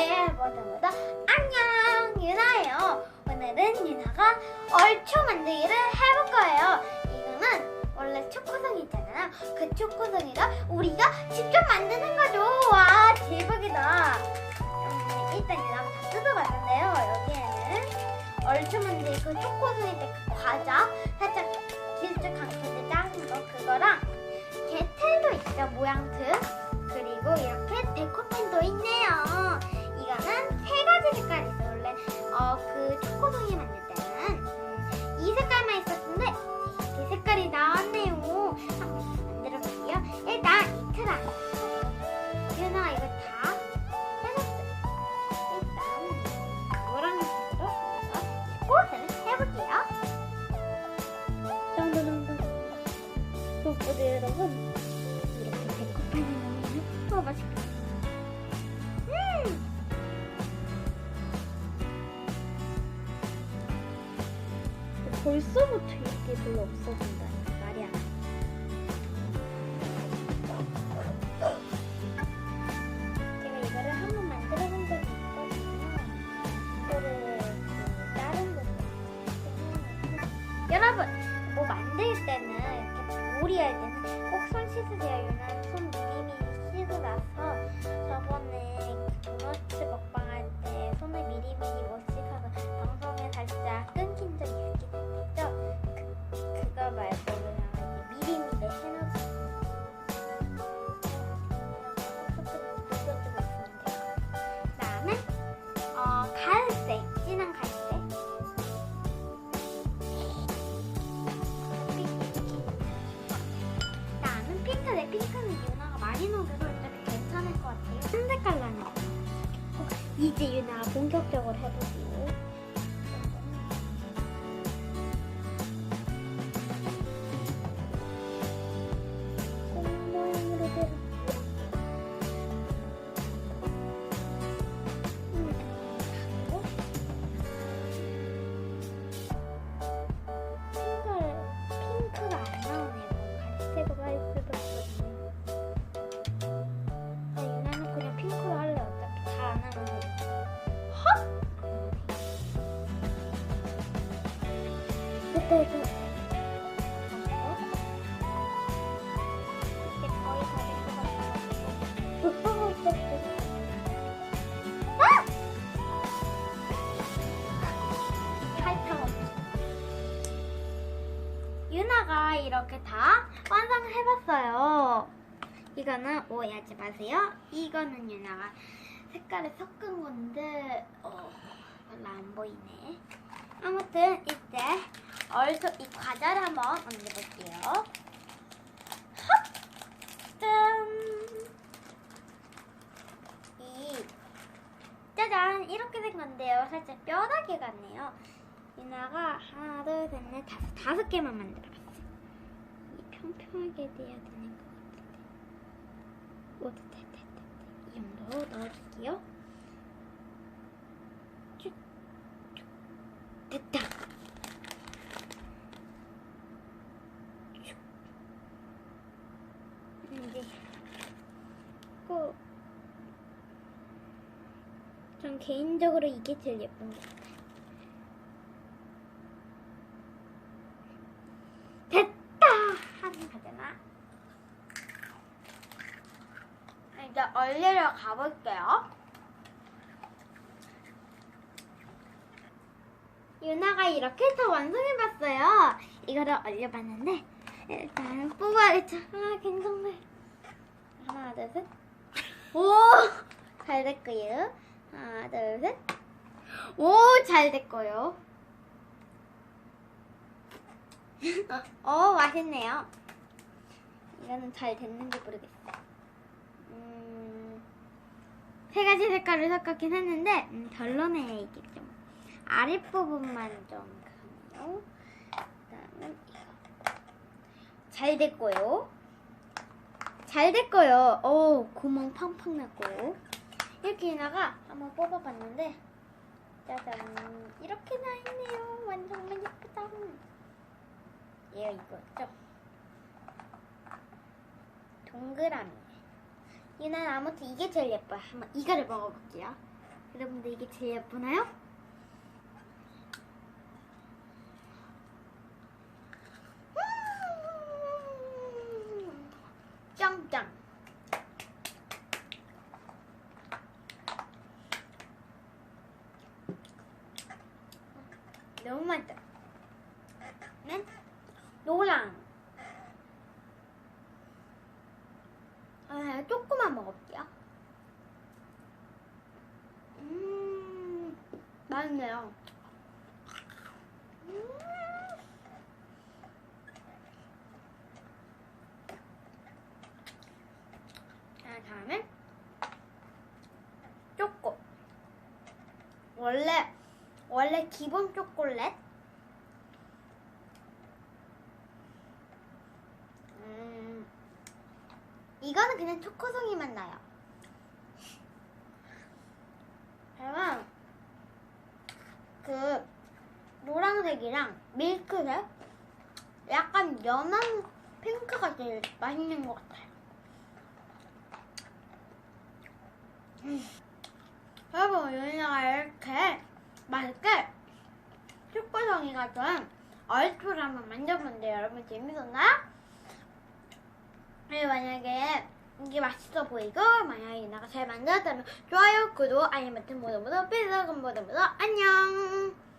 네, 모두 모두 안녕 유나예요. 오늘은 유나가 얼초 만들기를 해볼 거예요. 이거는 원래 초코송이 있잖아요. 그 초코송이가 우리가 직접 만드는 거죠. 와 대박이다. 음, 일단 유나가 다 뜯어봤는데요. 여기에는 얼초 만들기 그 초코송이 때그 과자 어, 그 초코송이 만들 때 벌써부터 이게 별로 없어진다니 말이 안 돼. 제가 이거를 한 번 만들어 본 적이 있거든요. 이거를 그 다른 곳에 여러분 뭐 만들 때는 이렇게 요리할 때는 꼭 손 씻으세요. 유나 손 미리미리 씻고 나서 저번에 그 도너츠 먹방 할 때 손을 미리미리 못 씻어서 방송에 살짝 있기 3색깔 나뉘어 이제 유나 본격적으로 해볼게요. 유나가 이렇게 다 완성을 해봤어요. 이거는 오해하지 마세요. 이거는 유나가 색깔을 섞은 건데 어, 별로 안 보이네. 아무튼 이제 얼소 이 과자를 한번 얹어볼게요. 헉! 짠! 이 짜잔 이렇게 된 건데요. 살짝 뼈다귀 같네요. 유나가 하나, 둘, 셋, 넷, 다섯, 다섯 개만 만들어봤어. 이 평평하게 돼야 되는 것 같은데. 오, 됐다, 됐다, 됐다. 이 정도 넣어줄게요. 쭉, 쭉. 됐다. 쭉. 이제 꼭. 전 개인적으로 이게 제일 예쁜 것 같아요. 됐다 하는 거잖아. 이제 얼리러 가볼게요. 유나가 이렇게 해서 완성해봤어요. 이거를 얼려봤는데 일단 뽑아야겠죠. 아 괜찮네. 하나 둘 셋. 오! 잘 됐고요. 하나 둘 셋. 오! 잘 됐고요. 어, 맛있네요. 이거는 잘 됐는지 모르겠어요. 음, 세 가지 색깔을 섞었긴 했는데, 음, 별로네, 이게 좀. 아랫부분만 좀 가네요. 그 다음은 이거. 잘 됐고요. 잘 됐고요. 오, 구멍 팡팡 났고요. 이렇게 나가 한번 뽑아봤는데, 짜잔. 이렇게 나있네요. 완전 예쁘다. 얘가 이거였죠? 동그라미. 얘는 아무튼 이게 제일 예뻐요. 한번 이거를 먹어볼게요. 여러분들 이게 제일 예쁘나요? 음, 짱짱. 너무 맛있다. 네? 노랑. 아, 조금만 먹어볼게요. 음, 맛있네요. 음. 자, 다음에 초코. 원래 원래 기본 초콜릿. 음, 그냥 초코송이 맛 나요. 그러면 그 노란색이랑 밀크색 약간 연한 핑크가 제일 맛있는 것 같아요. 음. 여러분, 유인아가 이렇게 맛있게 초코송이 같은 얼추를 한번 만져봤는데 여러분 재밌었나요? 네, 만약에 이게 맛있어 보이고 만약에 유나가 잘 만들었다면 좋아요, 구독, 알림 버튼 모두 모두 필수 모두 모두 안녕!